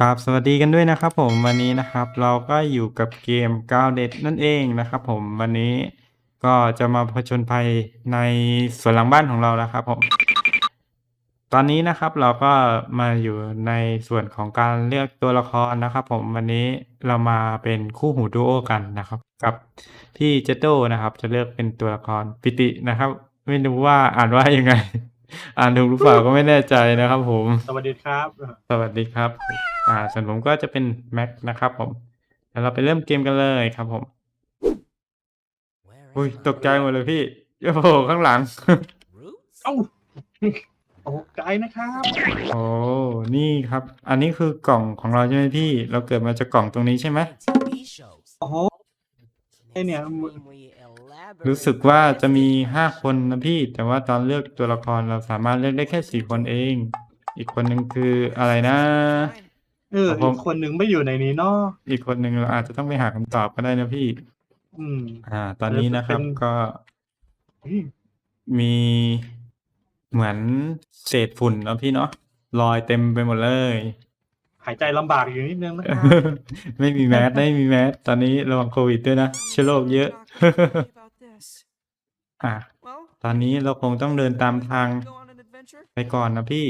ครับสวัสดีกันด้วยนะครับผมวันนี้นะครับเราก็อยู่กับเกมกาวเด็ดนั่นเองนะครับผมวันนี้ก็จะมาผจญภัยในสวนหลังบ้านของเราแล้วครับผมตอนนี้นะครับเราก็มาอยู่ในส่วนของการเลือกตัวละครนะครับ ผมวันนี้เรามาเป็นคู่หูดูโอกันนะครับ กับพี่เจโต้นะครับ จะเลือกเป็นตัวละครปิตินะครับ ไม่รู้ว่าอ่านว่ายังไง อ่านถูกหรือเปล่าก็ไม่แน่ใจนะครับ ผม สวัสดีครับสวัสดีครับ อ่า ส่วนผมก็จะเป็นแม็กนะครับ ผมเดี๋ยวเราไปเริ่มเกมกันเลยครับ ผม อุ้ยตกใจหมดเลยพี่โอ้โหข้างหลัง เอ้าตกใจนะครับโอ้นี่ครับ อันนี้คือกล่องของเราใช่ไหมพี่ เราเกิดมาจากกล่องตรงนี้ใช่ไหม โอ้โห ไอ้เนี่ยมึงรู้สึกว่าจะมีห้าคนนะพี่ แต่ว่าตอนเลือกตัวละครเราสามารถเลือกได้แค่สี่คนเอง อีกคนหนึ่งคืออะไรนะ เออครับผมอีกคนหนึ่งไม่อยู่ในนี้เนาะอีกคนหนึ่งเราอาจจะต้องไปหาคำตอบก็ได้นะพี่ อืม อ่า ตอนนี้นะครับเป็นก็เฮ้ยมีเหมือนเศษฝุ่นเนาะพี่เนาะลอยเต็มไปหมดเลย หายใจลำบากอยู่นิดนึงนะครับไม่มีแมสไม่มีแมสตอนนี้ระวังโควิดด้วยนะเชื้อโรคเยอะ อะตอนนี้เราคงต้องเดินตามทางไปก่อนนะพี่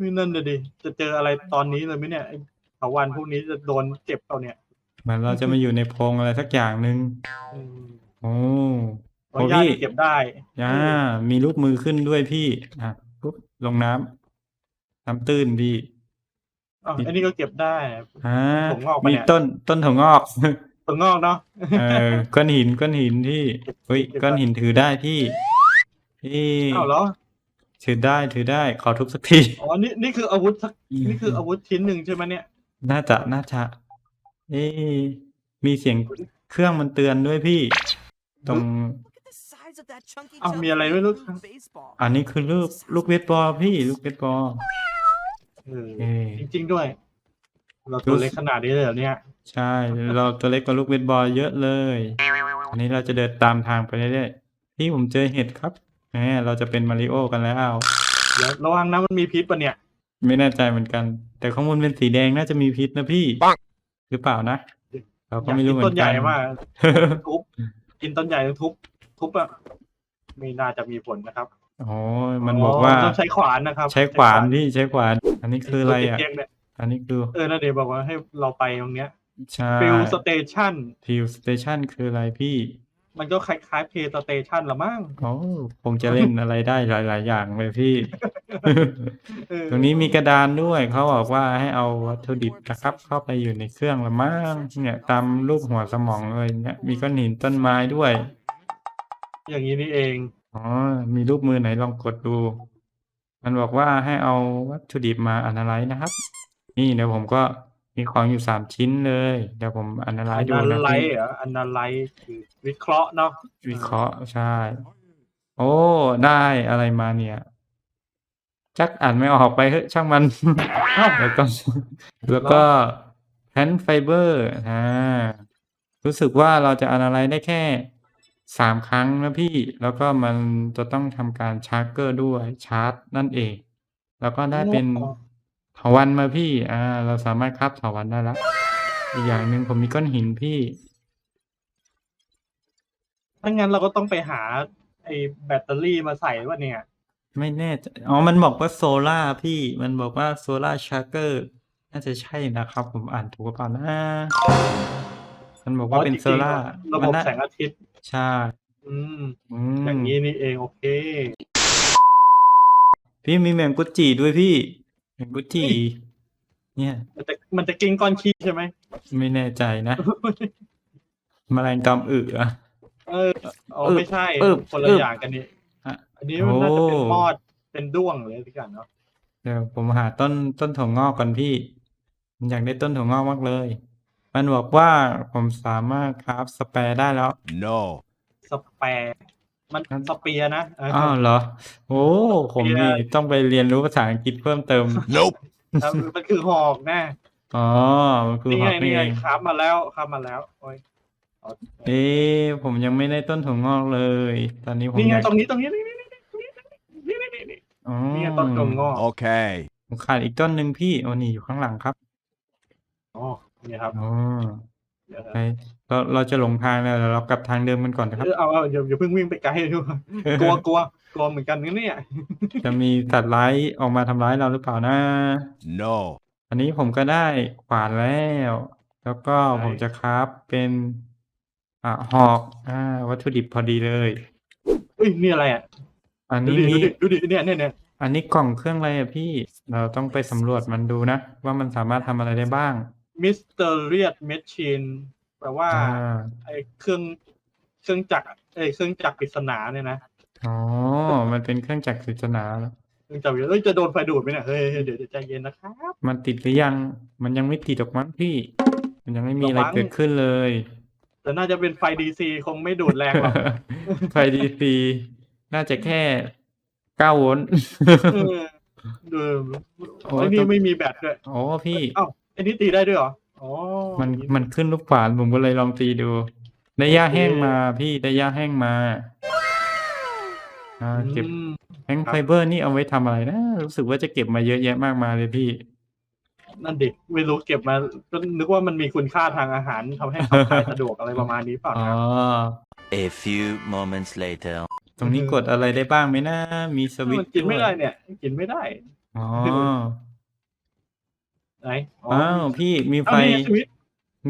นี่นั่นเลยดิจะเจออะไรตอนนี้เลยไหมเนี่ยไอ้เถาวันพวกนี้จะโดนเจ็บเปล่าเนี่ยเหมือนเราจะมาอยู่ในโพรงอะไรสักอย่างหนึ่งอืมโอ้บางโอ้ย่าพี่นี่เก็บได้ย่ามีรูปมือขึ้นด้วยพี่อะปุ๊บลงน้ำน้ำตื้นพี่ อ๋ออันนี้ก็เก็บได้อ่าถั่วงอกปะมีเนี่ยต้นต้นถั่วงอกตัวงอกเนาะ เออก้อนหินก้อนหินที่เฮ้ยเก็บไว้ก้อนหินถือได้พี่พี่อ้าวเหรอ ถือได้ถือได้ ขอทุบสักที อ๋อ นี่นี่คืออาวุธสักนี่คืออาวุธชิ้นหนึ่งใช่ไหมเนี่ย น่าจะน่าจะเอ๊ะมีเสียงเครื่องมันเตือนด้วยพี่ ตรงอ้าวมีอะไรไม่รู้อันนี้คือลูกลูกเวทบอลพี่ลูกเวทบอล เออเอ๊ะจริง ๆ ด้วย เราตัวเล็กขนาดนี้เลยเหรอเนี่ย ใช่ เราตัวเล็กกว่าลูกเวทบอลเยอะเลย อันนี้เราจะเดินตามทางไปเรื่อยๆพี่ผมเจอเห็ดครับแหมเราจะเป็นมาริโอกันแล้ว เดี๋ยวระวังนะมันมีพิษปะเนี่ย ไม่แน่ใจเหมือนกัน แต่ข้างบนเป็นสีแดงน่าจะมีพิษนะพี่ หรือเปล่านะ เราก็อยากไม่กิรู้นเหมือต้นนใหกัญ่นมากทุบกินต้นใหญ่ต้องทุบทุบอะไม่น่าจะมีผลนะครับ โอ้ยมันบอกว่าต้องใช้ขวานนะครับใช้ขวานพี่ใช้ขวาน อันนี้คืออะไรอะเจ๊กๆเนี่ยอันนี้คือ เออนาเดชน์บอกว่าให้เราไปตรงเนี้ยใช่ฟิลสเตชันฟิวสเตชันคืออะไรพี่ มันก็คล้ายๆเพย์สเตชันละมั้งโอ้คงจะเล่นอะไรได้หลาย ๆ อย่างเลยพี่เออตรงนี้มีกระดานด้วย เขาบอกว่าให้เอาวัตถุดิบนะครับ เข้าไปอยู่ในเครื่องละมั้งเนี่ย ตามรูปหัวสมองเลยเนี่ย มีก้อนหินต้นไม้ด้วย อย่างนี้นี่เอง อ๋อ มีรูปมือไหนลองกดดู มันบอกว่าให้เอาวัตถุดิบมาอนาลัยนะครับ นี่เดี๋ยวผมก็มีของอยู่สามชิ้นเลย เดี๋ยวผมอนาลัอัยนดูนานะไลพี่ ท์เหรออันนาไลท์คือวิเคราะห์เนาะวิเคราะห์ใช่ โอ้ ได้อะไรมาเนี่ย จักอ่านไม่ออกไปเถอะช่างมันแล้วก็แล้วก็แพนไฟเบอร์อ่ารู้สึกว่าเราจะอนาลัยได้แค่ สามครั้งนะพี่ แล้วก็มันจะต้องทำการชาร์จเกอร์ด้วย ชาร์จนั่นเอง แล้วก็ได้เป็นเถาวันมาพี่ อ่า เราสามารถคราบเถาวันได้แล้ว อีกอย่างหนึ่งผมมีก้อนหินพี่ ถ้างั้นเราก็ต้องไปหา ไอ้แบตเตอรี่มาใส่ว่าเนี่ย ไม่แน่ใจอ๋อ มันบอกว่าโซล่าพี่ มันบอกว่าโซล่าชาร์เกอร์ น่าจะใช่นะครับ ผมอ่านถูกหรือเปล่านะ มันบอกว่าเป็นอ๋อจริงๆโซล่าระมับบน่าแสงอาทิตย์ ใช่อืมอืมอย่างนี้นี่เองโอเค พี่มีแมงกุจิด้วยพี่แมงกุจิเนี่ยมันจะมันจะกินก้อนขี้ใช่ไหม ไม่แน่ใจนะแมลงตอมอึอะเอออ๋ออึบไม่ใช่อึบคนละอึบอย่างกันนี่อะอันนี้มันน่าจะเป็นโอ้มอดเป็นด้วงเลยที่กันเนาะเดี๋ยวผมหาต้นต้นถั่วงอกก่อนพี่ ผมอยากได้ต้นถั่วงอกมากเลย มันบอกว่าผมสามารถคราฟสแปร์ได้แล้ว No. สแปร์มันสเปียร์นะเอออ้าวเหรอ โอ้ ผมนี่ต้องไปเรียนรู้ภาษาอังกฤษเพิ่มเติม Nope. ครับมันคือหอกนะอ๋อ มันคือนี่หไงอกนี่นี่ไงเองครับมาแล้วครับมาแล้วโอ้ยเอาเอ๊ะผมยังไม่ได้ต้นถั่วงอกเลย ตอนนี้ผมนี่อไงยากตรงนี้ตรงนี้นี่นี่นี่นี่นี่นี่นี่อ๋อนี่ไงต้นตรงงอก Okay. ผมขาดอีกต้นหนึ่งพี่โอ้นี่อยู่ข้างหลังครับ ครับอ๋อเดี๋ยวนะไปเราเราจะหลงทางแล้วเดี๋ยวเรากลับทางเดิมกันก่อนนะครับเออเอาเอาอย่าอย่าเพิ่งวิ่งไปไกลดูกลัวกลัวกลัวเหมือนกันนะเนี่ย จะมีสัตว์ร้ายออกมาทำร้ายเราหรือเปล่านะ No. อันนี้ผมก็ได้ขวานแล้ว แล้วก็ผมจะคราฟเป็น อ่าหอกอ่าวัตถุดิบพอดีเลย เอ้ยนี่อะไรอะอันดูนี้ดิมี ดูดิดูดิเนี่ยเนี่ยเนี่ยอันนี้กล่องเครื่องอะไรอะพี่ เราต้องไปสำรวจมันดูนะ ว่ามันสามารถทำอะไรได้บ้าง มิสเตอร์เรียดเมชชีนแปลว่าอ่าไอ้เครื่องเครื่องจักรเอ้ยเครื่องจักรปริศนาเนี่ยนะอ๋อ มันเป็นเครื่องจักรศาสนาเหรอเครื่องจักรเอ้ยจะโดนไฟดูดไหมเนี่ยเฮ้ยเดี๋ยวเดี๋ยวใจเย็นนะครับ มันติดหรือยัง มันยังไม่ติดหรอกมั้งพี่ มันยังไม่มีอะไรระวัง เกิดขึ้นเลย แต่น่าจะเป็นไฟดีซีคงไม่ดูดแรงหรอก ไฟดีซีน่าจะแค่เก้าโวลต์ เออดูโอ้ไอ้นี่ต้องไม่มีแบตด้วย โอ้พี่ เอ้าไอ้นี่ตีได้ด้วยเหรออ๋อมันมันขึ้นลูกขวานผมก็เลยลองตีดู ได้หญ้าแห้งมาพี่ได้หญ้าแห้งมาอ่าเก็บอืมแห้งครับไฟเบอร์นี่เอาไว้ทำอะไรนะ รู้สึกว่าจะเก็บมาเยอะแยะมากมายเลยพี่ นั่นดิไม่รู้เก็บมาก็นึกว่ามันมีคุณค่าทางอาหารทำให้ขับถ่ายสะดวกอะไรประมาณนี้เปล่าอ๋อ นะ A few moments later. ตรงนี้กดอะไรได้บ้างไหมนะ มีสวิตมันช์กินไม่ด้ได้วยเนี่ย กินไม่ได้ อ๋อ ไหนอ้าวพี่มีไฟเอาเนี่ยชีวิต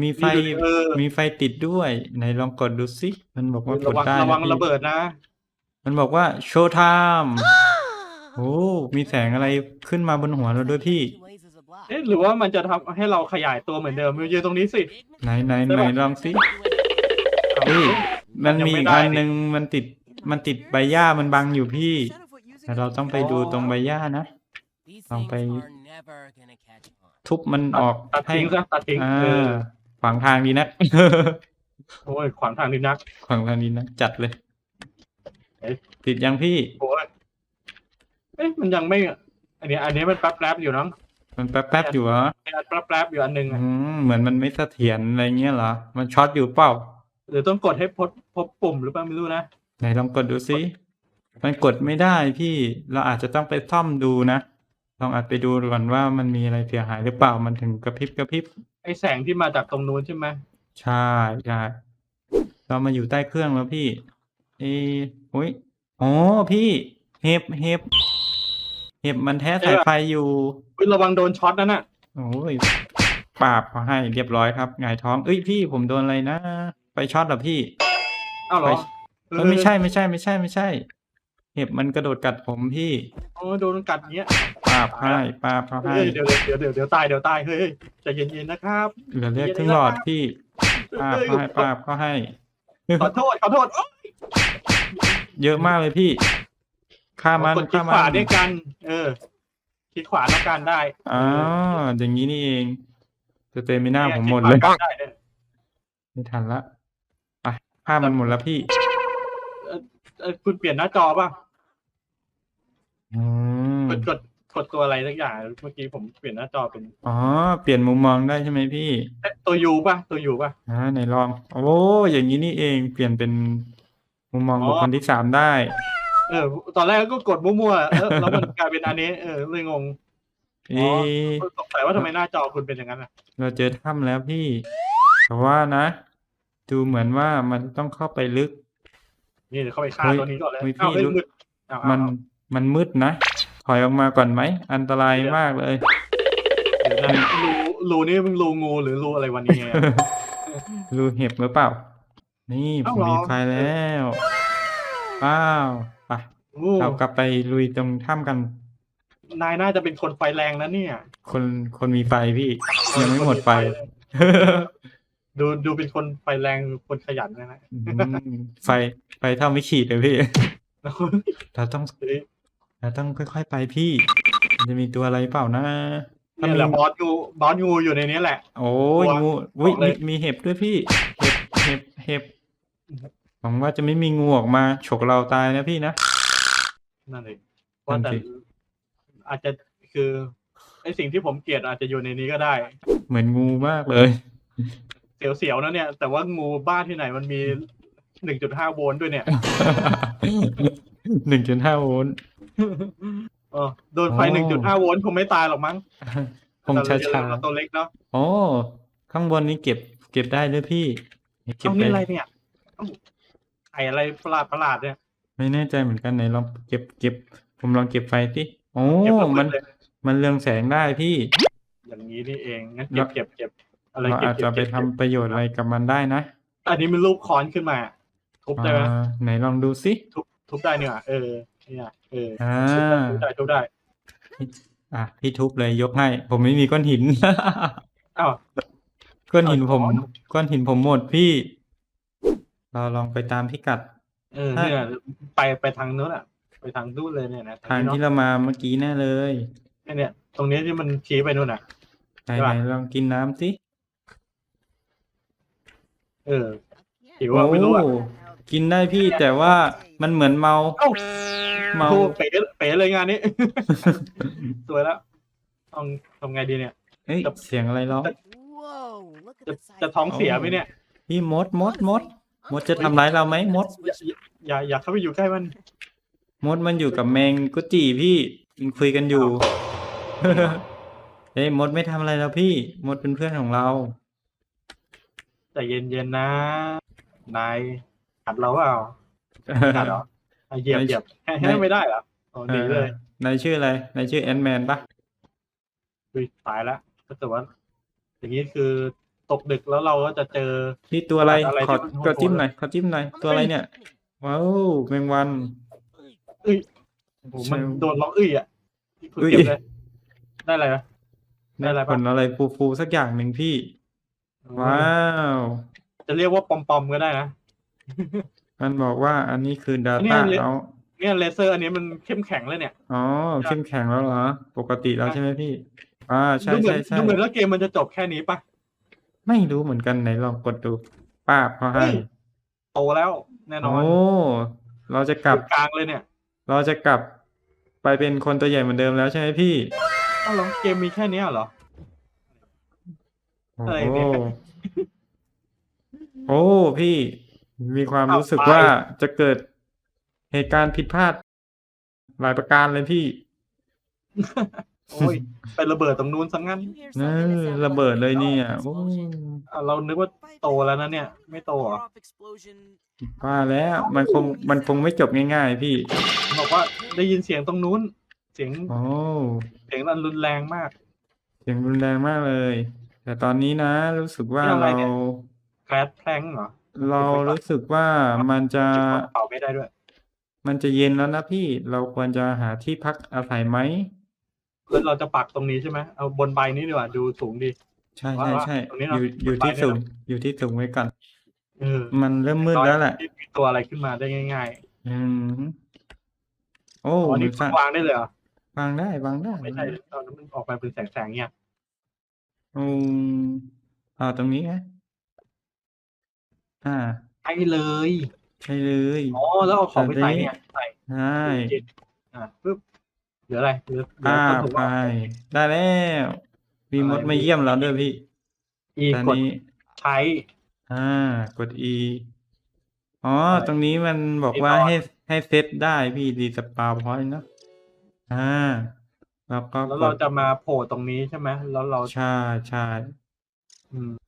มีไฟมีดูดิเออมีไฟติดด้วย ไหนลองกดดูสิมันบอกว่ากระดวังได้ระวังพี่ระเบิดนะ มันบอกว่าโชว์ไทม์โอ้มีแสงอะไรขึ้นมาบนหัวเราด้วยพี่ เอ๊ะหรือว่ามันจะทำให้เราขยายตัวเหมือนเดิมยืนตรงนี้สิ ไหนไหนได้ไหนปะลองสิเอาพี่มันมียังไม่อีกได้อันนี่หนึ่งมันติดมันติดใบหญ้ามันบังอยู่พี่แต่เราต้องไปดูตรงใบหญ้านะลองไป ทุบมันออกตัดให้ทิ้งซะตัดทิ้งอ่าเออขวางทางดีนะ โอ้ยขวางทางดินัก ขวางทางดีนะ จัดเลย เอ๊ะ ติดยังพี่ โอ้ยเอ๊ะมันยังไม่ อันนี้ อันนี้มันแป๊บแป๊บๆอยู่เนาะมันแป๊บๆอยู่เหรอแป๊บแป๊บๆอยู่อันหนึงอือะมเหมือนมันไม่เสถียรอะไรเงี้ยเหรอ มันช็อตอยู่เปล่า หรือต้องกดให้พบพบปุ่มหรือเปล่าไม่รู้นะ ไหนลองกดดูสิมันกดไม่ได้พี่ เราอาจจะต้องไปซ่อมดูนะ ลองอาจไปดูก่อนว่ามันมีอะไรเสียหายหรือเปล่ามันถึงกระพริบกระพริบไอแสงที่มาจากตรงนู้นใช่ไหมใช่ใช่เรามาอยู่ใต้เครื่องแล้วพี่ เอโอ้ยอ๋อพี่ เห็บเห็บเห็บมันแท้สายไฟอยู่เฮ้ยระวังโดนช็อตนั่นน่ะโอ้ยปราบเขาให้เรียบร้อยครับหงายท้องเอ้ยพี่ผมโดนอะไรนะ ไปช็อตเหรอพี่ อ้าวเหรอไปเอ้ยไม่ใช่ไม่ใช่ไม่ใช่ไม่ใช่ เห็บมันกระโดดกัดผมพี่เออโดนกัดอย่างเงี้ยปราบให้ปราบเขาให้เฮ้ยเดี๋ยวเดี๋ยวเดี๋ยวเดี๋ยวตายเดี๋ยวตายเฮ้ยใจเย็นๆนะครับเหลือเลือดครึ่งหลอดพี่ปราบเขาให้ปราบเขาให้ขอโทษขอโทษโอ๊ยเยอะมากเลยพี่ฆ่ามันกดคลิฆ่ากมัขวานด้วยกัน เออคลิกขวาแล้วกันได้อ๋ออย่างนี้นี่เองสเตมิน่านี่ผมหมดเลยคลิกขวาได้เนี่ยไม่ทันละไปฆ่ามันหมดแล้วพี่เออคุณเปลี่ยนหน้าจอป่ะ อืมกดกดกดตัวอะไรสักอย่างเมื่อกี้ผมเปลี่ยนหน้าจอเป็นอ๋อ เปลี่ยนมุมมองได้ใช่ไหมพี่เอ๊ะตัวยูป่ะตัวยูป่ะ อ่าไหนลอง โอ้อย่างนี้นี่เองเปลี่ยนเป็นมุมมองอ๋อ บุคคลที่สามได้ เออ ตอนแรกก็กดมั่วๆเออแล้วมันกลายเป็นอันนี้ เออเลยงงเอ๊ะสงสัยว่าทำไมหน้าจอคุณเป็นอย่างนั้นอะเราเจอถ้ำแล้วพี่แต่ว่านะ ดูเหมือนว่ามันต้องเข้าไปลึก นี่เดี๋ยวเข้าไปฆ่าเฮ้ยตัวนี้ก่อนเลยเฮ้ยเอ้าพี่เฮ้ยรู้ มืดเอาเอามันเอา มันมืดนะ ถอยออกมาก่อนไหม อันตรายมากเลยเดี๋ยวนะรูรูนี่มึงรูงูหรือรูอะไรวันนี้ไงรูเห็บหรือเปล่า นี่ผเอ้ามเหรอ มีไฟแล้วว้าวไปโอ้เรากลับไปลุยตรงถ้ำกัน นายน่าจะเป็นคนไฟแรงนะเนี่ยคนคนมีไฟพี่ ยังไม่หมดไฟ ดูดูเป็นคนไฟแรงคนขยันนะนะอืมไฟไฟเท่าไม่ขีดเลยพี่ เราต้องเฮ้ย เราต้องค่อยๆไปพี่ มันจะมีตัวอะไรเปล่านะ ถ้าเนี่ยมี แหละบอสงูบอสงูอยู่ในนี้แหละ โอ้ยตัวงูวิบอกเลมีย มีเห็บด้วยพี่ เห็บ เห็บ เห็บหวังว่าจะไม่มีงูออกมาฉกเราตายนะพี่นะ นั่นเองว่าแต่นั่นสิ อาจจะคือไอสิ่งที่ผมเกลียดอาจจะอยู่ในนี้ก็ได้เหมือนงูมากเลย เสียวๆนะเนี่ย แต่ว่างูบ้านที่ไหนมันมีหนึ่งจุดห้าโวลต์ด้วยเนี่ย หนึ่งจุดห้าโวลต์ เออโดนไฟอ๋หนึ่งจุดห้าอโวลต์คงไม่ตายหรอกมั้งคงช้าแต่เราตัวเล็กเนาะๆโอ้ข้างบนนี้เก็บ เก็บได้ด้วยพี่เก็บเอาไปนี่อะไรเนี่ยเอ้าไออะไรประหลาดประหลาดๆเนี่ยไม่แน่ใจเหมือนกันไหนลองเก็บเก็บ ผมลองเก็บไฟสิโอ้เก็บระเบิมัดนเลยมันเรืองแสงได้พี่ อย่างนี้นี่เองงั้นแล้เก็วบเก็บเก็บอะไรเราเก็บอาจเก็จะบไปเก็บทำประโยชน์อะไรกับมันได้นะ อันนี้มันรูปค้อนขึ้นมา ทุบได้ไหมอ่าไหนลองดูสิทุบทุบได้เนี่ยเออ เนี่ยเอออ่า ทุบได้ทุบได้อะพี่ทุบเลยยกให้ ผมไม่มีก้อนหิน อ้าว ก้อนหินผม อ๋อ ก้อนหินผมหมดพี่ เราลองไปตามพิกัด เออเนี่ยไปไปทางนู้นอะ ไปทางนู้นเลยเนี่ยนะทางนี้ที่เนาะเรามาเมื่อกี้แน่เลยเนี่ยเนี่ย ตรงนี้ที่มันชี้ไปนู่นอะ ไหนใช่ไหนปะลองกินน้ำสิ เออหิวอะไม่รู้อะโกินได้พี่แต่ว่ามันเหมือนเมา เอ้า เมา โอ้เป๋เป๋เลยงานนี้ สวยแล้วต้องทำไงดีเนี่ย เอ้ย เสียงอะไรร้อง Whoa, look at จะ the size จะท้องเสียไหมเนี่ยพี่มด มด มด มดจะทำร้ายเราไหมมด อย่าอย่าอย่าเข้าไปอยู่ใกล้มัน มดมันอยู่กับแมงกุจิพี่ยังคุยกันอยู่เอ้ยมดไม่ทำอะไรแล้วพี่ มดเป็นเพื่อนของเรา แต่เย็นๆนะ นายหัดเราเปล่าหัดเหรออะ เหยียบไม่เหยียบให้ไม่ให้ไม่ได้เหรอโอ้ดีเลยนายชื่ออะไรนายชื่อแอนแมนปะอุ้ยตายแล้วถ้าเกิดว่าอย่างนี้คือตกดึกแล้วเราก็จะเจอนี่ตัวอะไรอะไรขอที่มันขอจิ้มโหดๆหน่อยขอจิ้มหน่อยตัวอะไรเนี่ยว้าวแมงวันเอ้ยโอ้โหมันใช่โดนล็อกเอ้ยอะคุณอุ้ยเก็บเลยได้อะไรไหมได้อะไรผปะลอะไรฟูๆสักอย่างหนึ่งพี่ ว้าว จะเรียกว่าปอมๆก็ได้นะ มันบอกว่าอันนี้คือ อัน Data นี้เอาเนี่ยเลเซอร์อันนี้มันเข้มแข็งเลยเนี่ย อ๋อเข้มแข็งแล้วเหรอ ปกติแล้วใช่ไหมพี่ อ่า ใช่ดูเหมือใช่นใช่ดูเหมือนว่าเกมมันจะจบแค่นี้ปะไม่รู้เหมือนกันไหนลองกดดูป้าบเขาให้เฮ้ยโตแล้วแน่นอโอ้นเราจะกลับอยู่กลางเลยเนี่ยเราจะกลับไปเป็นคนตัวใหญ่เหมือนเดิมแล้วใช่ไหมพี่ อ้าวแล้วเกมมีแค่เนี้ยเหรอ โอ้อะไรโหเนี่ย โอ้ พี่ มีความอ้าวรู้สึกไปว่าจะเกิดเหตุการณ์ผิดพลาด หลายประการเลยพี่ โอ้ยไประเบิดตรงนู้นซะงั้น You hear เอ something อ that sounds ระเบิด like เลย a เนี่ย power โอ้ explosion. อะเรานึกว่าโตแล้วนะเนี่ย ไม่โตเหรอ Power off explosion. ว่าแล้วมันคงมันคงไม่จบง่าย ๆ พี่ บอกว่าได้ยินเสียงตรงนู้น เสียงโอ้เสียงนั้นรุนแรงมาก เสียงรุนแรงมากเลย แต่ตอนนี้นะ รู้สึกว่านี่อะไรเราเนี่ยแคลดแพลงเหรอ เรารู้สึกว่ามันจะจิบกระเป๋าไม่ได้ด้วย มันจะเย็นแล้วนะพี่เราควรจะหาที่พักอาศัยไหมแล้วเราจะปักตรงนี้ใช่ไหมเอาบนใบนี้ดีกว่าดูสูงดี ใช่ว่าใช่ว่าใช่ตรงนี้อเนอะยู่อยู่บนไม้ที่เนี่ยสูงเนอะอยู่ที่สูงไว้ก่อนเออมันเริ่มมืดแล้วแหละที่มีตัวอะไรขึ้นมาได้ง่ายอืมโอ้ๆอ๋อมันี่นสร้างวางได้เลยเหรอวางได้วางได้ไม่ใช่ตอนนั้นมันออกมาเป็นแสงๆเนี่ยอืมเอาตรงนี้นะ อ่าใช่เลย ใช่เลย อ๋อ แล้วเอาของไปใส่เนี่ย ใส่ใช่จิตอะปึ๊บ เหลืออะไร เหลือ เหลืออ่าต้นถุงไปอะได้แล้วมีมดอะไรมาเยี่ยมเราด้วยพี่ อีตอนกดนี้ ใช้ อ่า กด E อ๋อ อะไรตรงนี้มันบอกว่า Record ให้ให้เซตได้พี่รีสปาพอยต์เนอะอ่า แล้วก็แล้วกเราดจะมาโผล่ตรงนี้ใช่ไหม แล้วเรา ใช่ใช่ อืม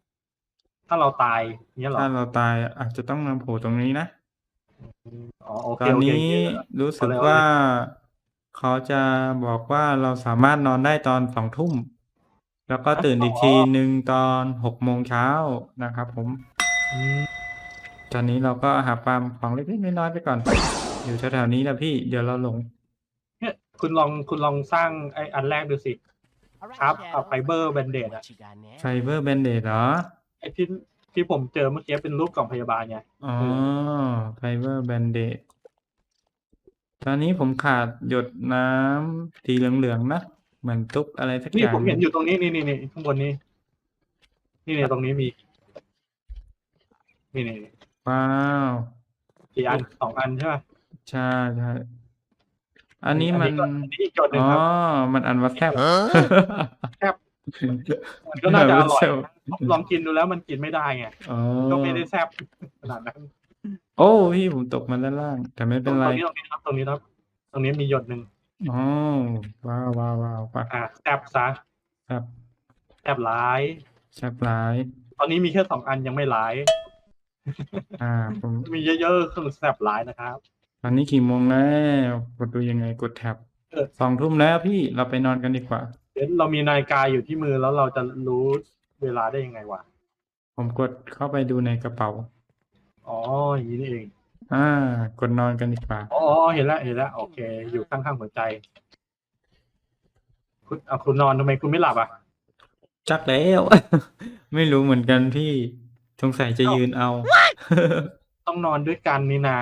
ถ้าเราตายเนี้ยเหรอถ้าเราตายอาจจะต้องมาโผล่ตรงนี้นะอ๋อโอเคตอนโอเคนี้โอเครู้สึกเอาเลยว่าเขาจะบอกว่าเราสามารถนอนได้ตอนสองทุ่ม แล้วก็ตื่นอีกทีหนึ่งตอนหกโมงเช้านะครับผมอืมตอนนี้เราก็หาฟาร์มของเล็กๆน้อยๆไปก่อน อยู่แถวๆนี้นะพี่เดี๋ยวเราหลง เนี่ยคุณลองคุณลองสร้างไออันแรกดูสิ All right, ครับ Shadow. เอาไฟเบอร์แบนเดด What อะ you got now? ไฟเบอร์แบนเดดเหรอไอ ที่ที่ผมเจอเมื่อกี้เป็นรูปกล่องพยาบาลไงอ๋อไฟเบอร์แบนเดดตอนนี้ผมขาดหยดน้ำสีเหลืองๆนะ เหมือนตุ๊กอะไรสักอนี่ย่างผมเห็นอยู่ตรงนี้นี่นี่นี่ข้างบนนี้นี่เนี่ยตรงนี้มี นี่นี่ว้าว กี่อันสองอันใช่ไหมใช่ใช่อันนี้มัน ก็อันนี้อีกจดหนึ่อ๋งอครับ มันอันว่าแซบแซ่บ มันก็น่าจะอร่อยแซ่บลองกินดูแล้วมันกินไม่ได้ไงอ๋อก็ไม่ได้แซ่บขนาดนั้น โอ้พี่ผมตกมาด้านล่าง แต่ไม่ตรเป็นงไรนี้ตรงนี้ครับตรงนี้ครับ ตรงนี้มีหยดหนึ่งอ๋อว้าวว้าวว้าวไปอ่าแซ่บซะครับแซ่บร้ายแซบร้าย ตอนนี้มีแค่สองอันยังไม่ร้าย อ่าผมมีเยอะๆคือแซบร้ายนะครับตอนนี้กี่โมงแล้วกดดูยังไงกดแท็บเออสองทุ่มแล้วพี่เราไปนอนกันดีกว่า เดี๋ยวเรามีนาฬิกาอยู่ที่มือแล้วเราจะรู้เวลาได้ยังไงวะ ผมกดเข้าไปดูในกระเป๋า อ๋อ อย่างนี้นี่เอง อ่า กดนอนกันดีกว่า อ๋อเห็นแล้ว เห็นแล้ว โอเค อยู่ข้างๆหัวใจ คุณเอาคุณนอนทำไมคุณไม่หลับอะ จักแล้ว ไม่รู้เหมือนกันพี่ สงสัยจะยืนเอา ต้องนอนด้วยกันนี่นา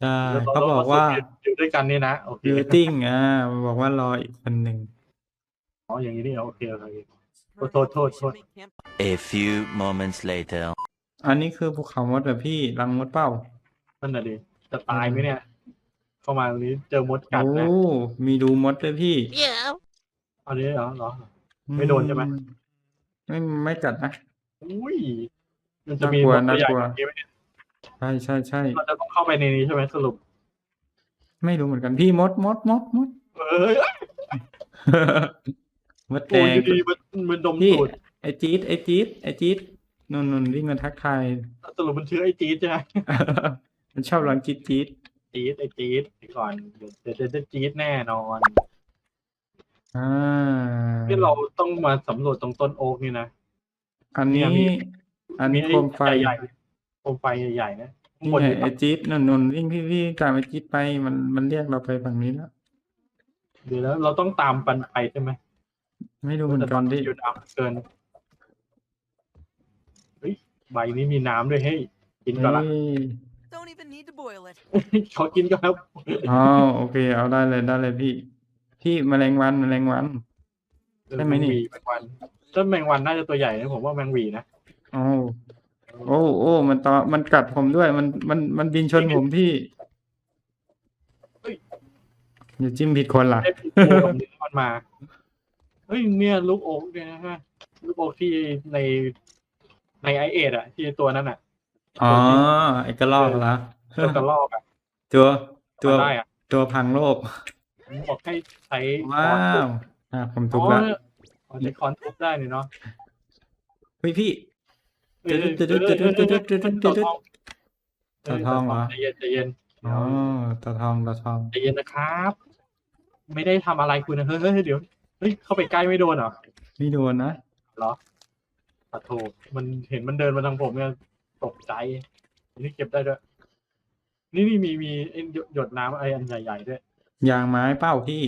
ใช่แล้วเขาบอกว่า อยู่ด้วยกันนี่นะ โอเคยูติ้งอ่ามันบอกว่ารออีกคนหนึ่ง อ๋ออย่างนี้นี่โอเคโอเค Her Thôi, thôi, thôi, should thôi. make camp A few moments later. อันนี้คือภูเขามดเหรอพี่รังมดเป้านั่นน่ะดิจะตายไหมเนี่ย เข้ามาตรงนี้เจอมดกัดโอ้นะมีดูมดด้วยพี่ Yeah. เอานี้เหรอเหรอ ไม่โดนใช่ไหมอืไม่ไม่กัดนะ อุ้ยมันจะมีน่ากลัวมดตัวใหญ่น่ากลัวแบบนี้ไหมเนี่ยใช่ใช่ใช่เราจะต้องเข้าไปในนี้ใช่ไหมสรุป ไม่รู้เหมือนกันพี่มดมดมดมด เอ้ย มดแดโอ้ยงดีๆมันมันดมพี่สูดไอจี๊ดไอจี๊ดไอจี๊ดนุ่นนุ่นวิ่งมาทักทาย สรุปมันชื่อไอ้จี๊ดใช่ไหมมันชอบร้องจี๊ดจี๊ดจี๊ดไอ้จี๊ดไปก่อนเดี๋ยวเดี๋ยวเดี๋ยวจะจี๊ดแน่นอนอ่าที่เราต้องมาสำรวจตรงต้นโอ๊กนี่นะ อันนี้ เนี่ยมี อันนี้ไโคมไฟใหญ่ๆโคมไฟใหญ่ๆนะข้างนี่บนไงนี่ไอจี๊ดนุ่นนุ่นวิ่งพี่พี่ตามไอจี๊ดไปมันมันเรียกเราไปฝั่งนี้แล้ว เดี๋ยวแล้วเราต้องตามปันไปใช่ไหม ไม่รู้เหมือนกันพี่อยู่น้ำเกินเฮ้ยใบนี้มีน้ำด้วยเฮ้ยกินก่อนละเฮ้ย Don't even need to boil it. เขากินก็ครับอ๋อโอเค เอาได้เลยได้เลยพี่ พี่แมลงวันแมลงวันได้ไหมนี่แมงวีแมงวันถ้าแมงวันน่าจะตัวใหญ่นะผมว่าแมงวีนะโอ้โอ้โอ้มันตอมันกัดผมด้วยมันมันมันบินชนผมพี่อย่าจิ้มผิดคนล่ะได้ปูกับเนื้อมันมา เฮ้ยเนี่ยลูกอกเนี่ยนะฮะลูกอกที่ในในไอเอ็ดอะที่ตัวนั้นอะอ๋อไอกระลอกละตักระลอกอะตัวตัวตัวพังโลกบอกให้ใช้ว้าวอ่าผมทุและใช้คอนทุกได้เนาะเฮ้ยพี่จะดุดจะดุดจะดุดจะดุดจะดุดจะดุดตาทองเหรอใจเย็นใจเย็นอ๋อตาทองตาทองใจเย็นนะครับ ไม่ได้ทำอะไรคุณนะเฮ้ยเดี๋ยว เฮ้ยเข้าไปใกล้ไม่โดนเหรอไม่โดนนะเหรอปะโถมันเห็นมันเดินมาทางผมเนี่ยตกใจอันนี้เก็บได้ด้วยนี่นี่มีมีไอ้หยดหยดน้ำไอ้อันใหญ่ๆด้วยยางไม้เป้าพี่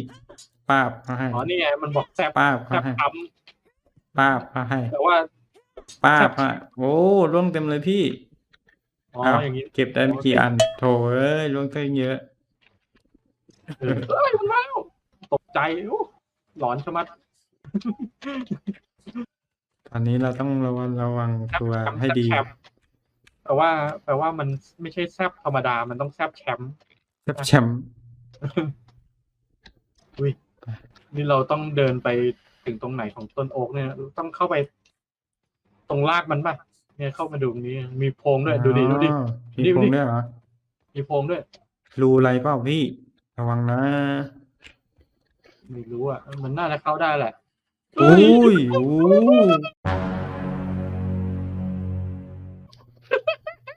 ป้าบเขาให้อ๋อนี่ไงมันบอกแซบป้าบแซเขาบให้ปั๊มป้าบเขาให้แต่ว่าป้าบเขาให้โอ้ร่วงเต็มเลยพี่อ๋ออ้าวอย่างนี้เก็บได้ไม่กี่อัน โถเอ้ยร่วงตั้งเยอะเออเอ้ยมันมาแล้วตกใจโอ้ หลอนชะมัดตอนนี้เราต้องระวังระวังตัวแซบให้ดีแซบแปลว่าแปลว่ามันไม่ใช่แซบธรรมดา มันต้องแซบแชมป์แชมป์แชมป์นี่เราต้องเดินไปถึงตรงไหนของต้นโอ๊กเนี่ย ต้องเข้าไป ตรงรากมันป่ะ เนี่ยเข้ามาดูตรงนี้ มีโพรงด้วย ดูดิดูดิอ๋อมีดูดิโพรงด้วยเหรอมีโพรงด้วยรูอะไรเปล่าพี่ ระวังนะ ไม่รู้อะ มันน่าจะเข้าได้แหละโอ้ยโอ้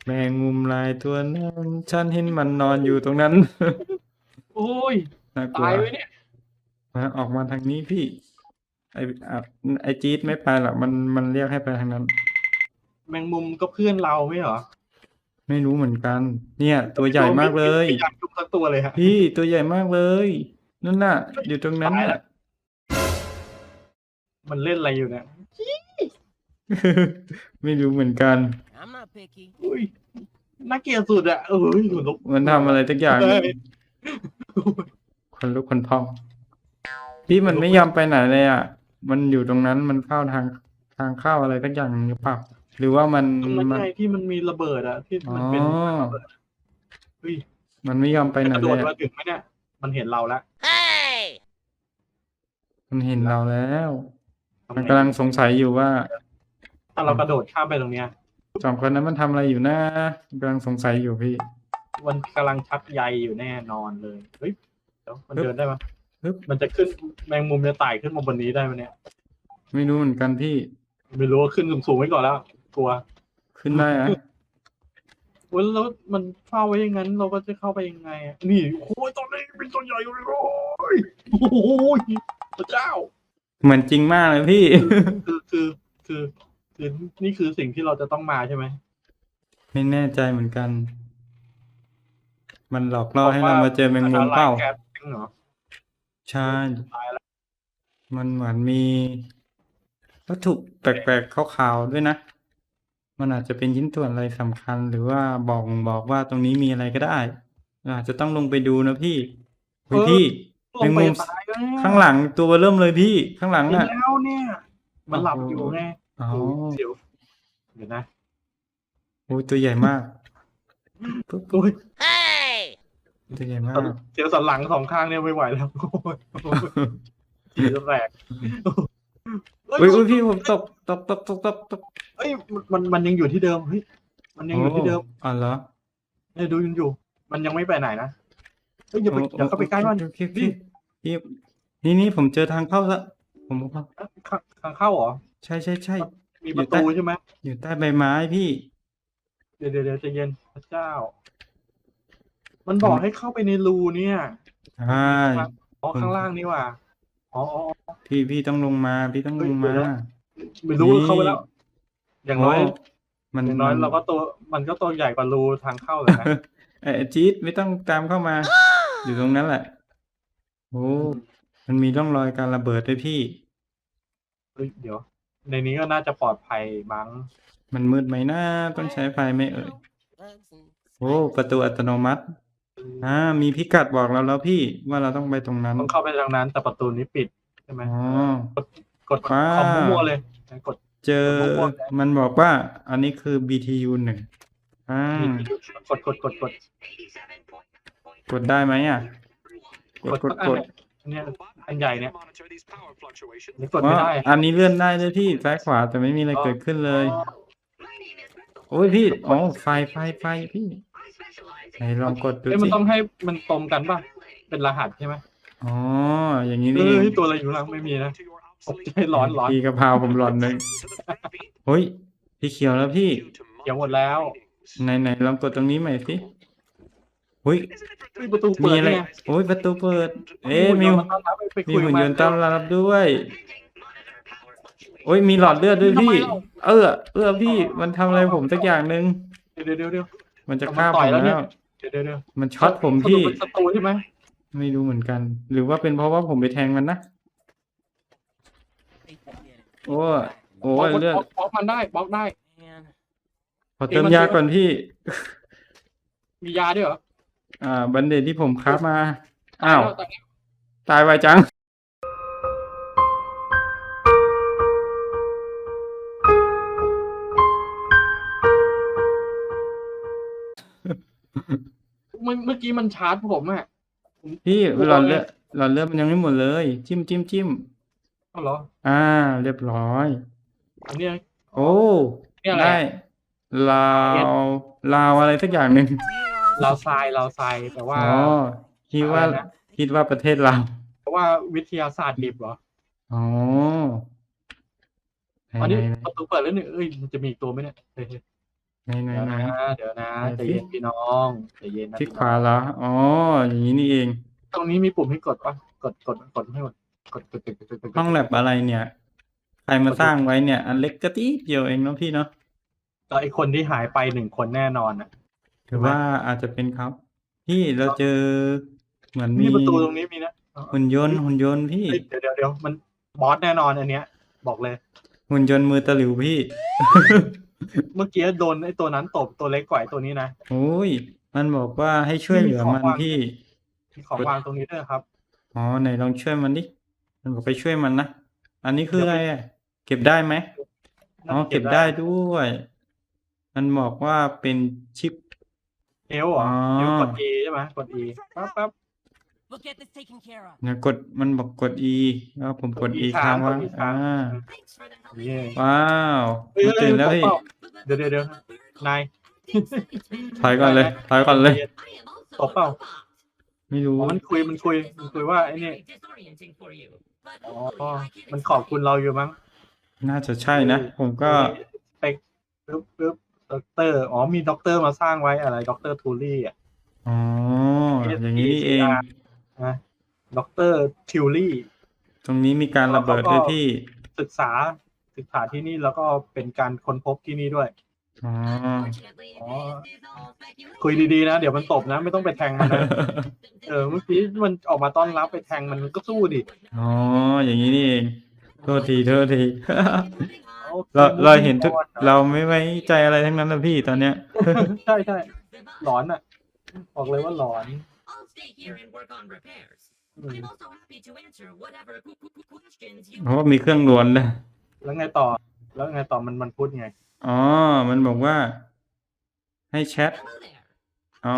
แมงมุมลายตัวนั้นฉันเห็นมันนอนอยู่ตรงนั้น โอ้ยน่ากลัวตายไว้เนี่ยมาออกมาทางนี้พี่ ไออะไอจี๊ดไม่ไปหรอกมันมันเรียกให้ไปทางนั้น แมงมุมก็เพื่อนเราไม่เหรอไม่รู้เหมือนกัน เนี่ย ตัวใหญ่มากเลย ไม่อยากจุกสักตัวเลยฮะพี่ตัวใหญ่มากเลย นั่นน่ะ อยู่ตรงนั้นตายแล้น่ะวมันเล่นอะไรอยู่เนี่ยไม่รู้เหมือนกัน I'm not picky. อุ้ยน่าเกลียดสุดอะเอ้ยขนลุกมันทำอะไรสักอย่างเอ้ยคนลุกคนพองพี่มันไม่ยอมไปไหนเลยอะ มันอยู่ตรงนั้นมันเข้าทางทางเข้าอะไรสักอย่างหรือเปล่าหรือว่ามันตรงนั้นมัน ไงที่มันมีระเบิดอะที่อ๋อมันเป็นระเบิดเฮ้ยมันไม่ยอมไปไหนกระโดเลดยมาอะถึงไหมเนี่ย มันเห็นเราแล้ว Hey! มันเห็นเราแล้วทำมันไงกำลังสงสัยอยู่ว่า ถ้าเรากระโดดข้ามไปตรงเนี้ยสองคนนั้นมันทำอะไรอยู่นะมันกำลังสงสัยอยู่พี่ มันกำลังชักใยอยู่แน่นอนเลยเฮ้ยเดี๋ยวมันฮึบเดินได้ไหมฮึบ มันจะขึ้นแมงมุมจะไต่ขึ้นมาบนนี้ได้ไหมเนี่ย ไม่รู้เหมือนกันพี่ไม่รู้ว่าขึ้นสูงๆไว้ก่อนแล้ว กลัวขึ้นได้อะโอ้ยแล้วมันเฝ้าไว้อย่างนั้น เราก็จะเข้าไปยังไงอะนี่โอ้ยตอนนี้เป็นตัวใหญ่เลยโอ้ยโอ้ย พระเจ้า เหมือนจริงมากเลยพี่ คือคือคือคือนี่คือสิ่งที่เราจะต้องมาใช่ไหม ไม่แน่ใจเหมือนกัน มันหลอกล่อให้เรามาเจอแมงมุมเป้าอันตรยแก๊สจริงเหรอใช่ตายแล้วมันเหมือนมีวัตถุแปลกๆขาวๆด้วยนะ มันอาจจะเป็นชิ้นส่วนอะไรสำคัญ หรือว่าบอกบอกว่าตรงนี้มีอะไรก็ได้อาจจะต้องลงไปดูนะพี่เฮ้ยพี่ ลงไปแมงมุมตายแล้วข้างหลังตัวเริ่มเลยพี่ข้างหลังเห็นอะ แล้วเนี่ย มันหลับอยู่ไงอ๋อโอ้เดี๋ยวเดี๋ยวนะโอ้ยตัวใหญ่มากปุ๊บโอ้ย Hey! ตัวใหญ่มากเสียวสันหลังสองข้างเนี่ยไม่ไหวแล้วโอ้ยโอ้ยจีจะแตกเฮ้ยเฮ้ยพี่ผมตกตกตกตกตกตกเอ้ยมันมันมันยังอยู่ที่เดิมเฮ้ยมันยังอยู่ที่เดิมอ๋อเหรอเนี่ยดูยังอยู่ มันยังไม่ไปไหนนะเฮ้ยอย่าไปอย่าเข้าไปใกล้มันโอเคโอเคพี่นี่นี่ผมเจอทางเข้าแล้วผมบอกว่าข้างข้างเข้าเหรอใช่ใช่ใช่มีประตูใช่ไหมอยู่ใต้ใบไม้พี่เดี๋ยวเดี๋ยวเดี๋ยวใจเย็นพระเจ้า มันบอกให้เข้าไปในรูเนี่ยใช่อ๋อข้างล่างนี่ว่ะอ๋ออ๋ออ๋อพี่พี่ต้องลงมา พี่ต้องลงมาเฮ้ยไม่รู้นี่เข้าไปแล้ว อย่างน้อยโมันอย่างน้อยเราก็ตัวมันก็ตัวใหญ่กว่ารูทางเข้าเลยนะเออจี๊ดไม่ต้องตามเข้ามา อยู่ตรงนั้นแหละ โอ้ มันมีร่องรอยการระเบิดด้วยพี่ เฮ้ยเดี๋ยว ในนี้ก็น่าจะปลอดภัยมั้ง มันมืดไหมนะต้องใช้ไฟไหมเอ่ย Bugs and โอ้ ประตูอัตโนมัติ อ่า มีพิกัดบอกเราแล้วพี่ว่าเราต้องไปตรงนั้น ต้องเข้าไปทางนั้นแต่ประตูนี้ปิดใช่ไหมอ๋อ กดว้าวคอมมั่วๆเลยกด เจอผมบอกแล้วมันบอกว่า อันนี้คือ BTU หนึ่งอ่า กดกดกดกด กดได้ไหมอะ กดกดกดอันเนี้ยอันใหญ่เนี่ยนี่กดไม่อ๋อได้อันนี้เลื่อนได้ด้วยพี่ซ้ายขวาแต่ไม่มีอะไรเกิดขึ้นเลย โอ้ยพี่อ๋อไฟไฟไฟพี่ไหนลองกดดูเอ้ยมันสิต้องให้มันตรงกันป่ะ เป็นรหัสใช่ไหมอ๋ออย่างนี้เอนี่เอองตัวอะไรอยู่หลังไม่มีนะตกใจร้อนร้อนพี่กะเพราผมร้อนเลยเฮ้ยพี่เขียวแล้วพี่เขียวหมดแล้ว ไหนไหนลองกดตรงนี้ใหม่สิ เฮ้ยเฮ้ยประตูมีเปิดอะไรเนี่ยโอ้ยประตูเปิด เอ๊ะมีหุ่นยนต์มาต้อนรับไปมีคุยหุ่นกับยมันต์ต้อนรับด้วย โอ้ยมีหลอดเลือดด้วยพี่ เออ เออพี่ มันทำอะไรผมสักอย่างหนึ่งเดี๋ยวเดี๋ยวเดี๋ยว มันจะเอาฆ่ามาผต่อยมแล้วเนี่แล้ย ว เดี๋ยวเดี๋ยวเดี๋ยวมันช็อตผมพี่ สรุปเป็นศัตรูใช่ไหมไม่รู้เหมือนกัน หรือว่าเป็นเพราะว่าผมไปแทงมันนะ they forget it. โอ้ยโอ้บล็อยกเลือดบล็อกบล็อกมันได้บล็อกได้ Man. ขอเติมยาก่อนพี่ มียาด้วยเหรอ อ่า บันเดตที่ผมค้ามา อ้าวตยแล้วตายไวจัง เมื่อเมื่อกี้มันชาร์จผมอะพี่โอ้ยหลอดเลือดหลอดเลือดมันยังไม่หมดเลย จิ้มจิ้มจิ้มเอาเหรออ่า เรียบร้อย อันเนี้ยโอ้ เนี่ยอะไรได้ลาวลาวอะไรสักอย่างหนึ่ง เราทรายเราทรายแต่ว่า อ๋อคิดว่า อะไรนะ คิคิดว่าประเทศลาวเพราะว่าวิทยาศาสตร์ดิบเหรออ๋อไหนอันนี้ไหนประตูเปิดแล้วเนี่ยเอ้ยมันจะมีอีกตัวไหมเนี่ยเฮ้ยไหนไหนเดี๋ยวไหน นะเดี๋ยวนะไหนใจสิเย็นพี่น้องใจเย็นนะที่พี่ขวาน้องเหรออ๋อ อย่างนี้นี่เอง ตรงนี้มีปุ่มให้กดปะกดกดกดให้หมดกดกดกดกดกดกดห้องแลบอะไรเนี่ย ใครมาสร้างไว้เนี่ย อันเล็กกระติ๊ดเดียวเองเนาะพี่เนาะก็ไอคนที่หายไปหนึ่งคนแน่นอนนะ หรือว่าอาจจะเป็นเขาพี่เราเจอเหมือนมีนี่ประตูตรงนี้มีนะหุ่นยนต์หุ่นยนต์พี่ เฮ้ยเดี๋ยวเดี๋ยวเดี๋ยวมันบอสแน่นอนอันเนี้ย บอกเลย หุ่นยนต์มือตะหลิวพี่เมื่อกี้โดนไอตัวนั้นตบตัวเล็กกว่าไอตัวนี้นะโอ้ยมันบอกว่าให้ช่วยเหลือมันมีของวางพี่มีของวางตรงนี้ด้วยครับ อ๋อไหนลองช่วยมันดิมันบอกไปช่วยมันนะอันนี้คืออะไรอะเก็บได้ไหมอ๋อเก็บได้ด้วย มันบอกว่าเป็นชิป เอลเหรออ๋อ เอลกด E ใช่ไหมกด E ปั๊บปั๊บ We'll get this taken care of. เนี่ยกดมันบอกกด E แล้วผมกดกด E E ค้างไว้กด E ค้าอ่างนี่ว้าวเฮ้ยมันตื่นแล้วเฮ้ยพี่ตบเปล่าเดี๋ยวเดี๋ยวเดี๋ยวนาย ถอยก่อนเลยถอยก่อนเลย ตบเปล่า ไม่รู้อ๋อมันคุยมันคุยมันคุยว่าไอ้นี่ อ๋อ มันขอบคุณเราอยู่มั้งน่าจะใช่นะ ผมก็สเปกปึ๊บปึ๊บ ด็อกเตอร์อ๋อมีด็อกเตอร์มาสร้างไว้อะไรด็อกเตอร์ทูรี่อะอ๋ออย่างนี้นี่เองนะด็อกเตอร์ทิวลี่ตรงนี้มีการระเบิดด้วยพี่ศึกษาศึกษาที่นี่แล้วก็เป็นการค้นพบที่นี่ด้วยอ๋ออ๋อคุยดีๆนะ เดี๋ยวมันตบนะ ไม่ต้องไปแทงมันนะเออเมื่อกี้มันออกมาต้อนรับไปแทงมันก็สู้ดิอ๋ออย่างนี้นี่เองโทษทีโทษทีโอค เราเราเห็นทุกก่อเราไม่ไว้ใจอะไรทั้งนั้นนะพี่ตอนเนี้ย ใช่ใช่หลอนอะ บอกเลยว่าหลอน I'll stay here and work on repairs. อืม I'm also happy to answer whatever qu- qu- qu- questions you เพราะว่ามีเครื่องล้วนเลยแล้วไงต่อ แล้วไงต่อมันมันพูดไง อ๋อ มันบอกว่า ให้แชท Hello there. อ๋อ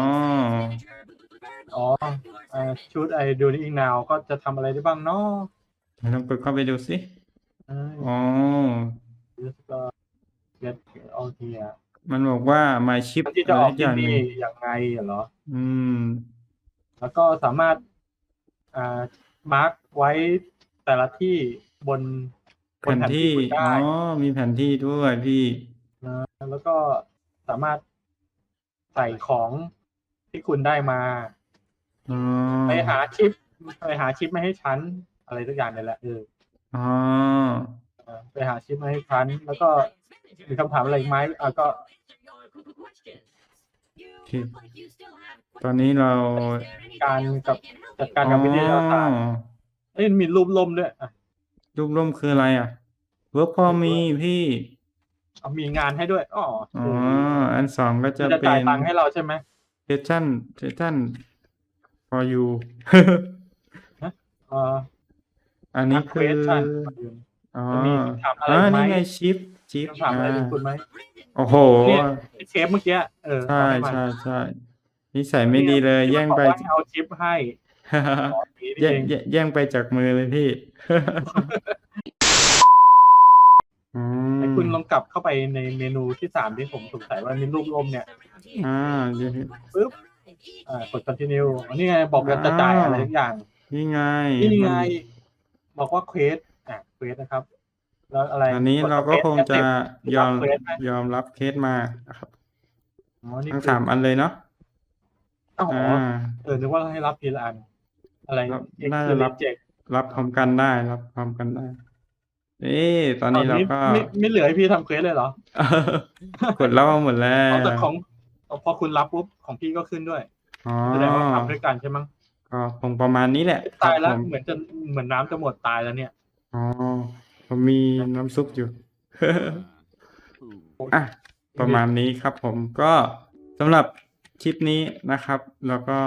อ๋อเอ่อชุดไอดูนี่นาวก็จะทำอะไรได้บ้างเนาะลองกดเข้าไปดูสิ เออ อ๋อ ก็ get all here มันบอกว่า my chip ที่จะออกอที่ย่างหนึ่นี่งยังไงเหรอ อืม แล้วก็สามารถอ่ามาร์กไว้แต่ละที่บนบแผนที่คุณอ๋ได้อมีแผนที่ด้วยพี่ นะแล้วก็สามารถใส่ของที่คุณได้มา อ๋อไปหาชิปไปหาชิปมาให้ฉันอะไรทุกอย่างนี่แหละเออ อ๋อ เออไปหาชิปมาให้ฉันแล้วก็ มีคำถามอะไรอีกไหมอะก็ตอนนี้เราการกับจัดการกับวิทยาศาสตร์อ๋อเอ้ยมีรูปล่มด้วยอะรูปร่มคืออะไรอะ work for me พี่เอามีงานให้ด้วยอ๋ออ๋อเอออันสองก็จะจะเป็จ่ายนตังค์ให้เราใช่ไหม session session for you เอออันนี้คือ question อ๋อจะมีคำถามอะไรอ่าไหมนี่ไงชิปชิมีปคำถามอะไรถึงคุณไหม โอ้โห เนี่ย ไอ้เชฟเมื่อกี้เออใช่เอาให้มันใช่ใช่นิสัยไม่ดีเลยที่แย่งมันไปบอกว่าให้เอาชิปให้อ๋อนี่นี่แย่งเองแย่งแย่งไปจากมือเลยพี่ อืมไอ้คุณลองกลับเข้าไปในเมนูที่สามที่ผมสงสัยว่ามีรูปล่มเนี่ยอ่าเดี๋ยวปึ๊บอ่ากด continue อันนี้ไงบอกกันจะจ่ายอะไรทุกอย่าง นี่ไงนี่ไงมันบอกว่าเควสอะ เควสนะครับ แล้วอะไรอันนี้เราก็คงจะยอมเควสไหมยอมรับเคสมานะครับอ๋อนี่ทั้งคือสามอันเลยเนาะอ๋ออ่าเออนึกว่าให้รับทีละอัน อะไรรับน่าจะรับเจ็กรับพร้อมกันได้รับพร้อมกันได้เอ๊ะตอนนี้เราก็ไม่ไม่เหลือให้พี่ทำเควสเลยเหรอกดรับมาหมดแล้เอาวแต่ของพอคุณรับปุ๊บของพี่ก็ขึ้นด้วยอ๋อแสดงว่าทำด้วยกันใช่มั้งก็คงประมาณนี้แหละ ตายแล้วครับผมเหมือนจะเหมือนน้ำจะหมดตายแล้วเนี่ย อ๋อผมมีน้ำซุปอยู่ อะ ประมาณนี้ครับผมก็สำหรับคลิปนี้นะครับ แล้วก็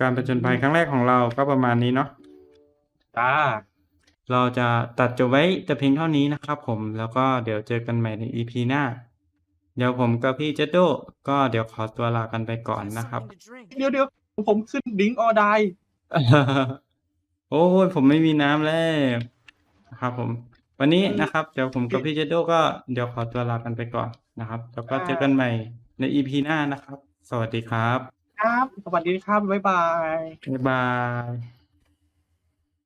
การประจนภัยครั้งแรกของเราก็ประมาณนี้เนาะจ้าเราจะตัดจบไว้แต่เพียงเท่านี้นะครับผมแล้วก็เดี๋ยวเจอกันใหม่ใน EP หน้า เดี๋ยวผมกับพี่เจโดก็เดี๋ยวขอตัวลากันไปก่อนนะครับ เดี๋ยวเดี๋ยวผมขึ้นดิ้งออไดโอ้ยผมไม่มีน้ำแล้วนะ ครับผม วันนี้นะครับ เดี๋ยวผมกับพี่เจโดก็เดี๋ยวขอตัวลากันไปก่อนนะครับ แล้วก็เจอกันใหม่ใน EP หน้านะครับ สวัสดีครับ ครับ สวัสดีครับ บ๊ายบาย บ๊ายบาย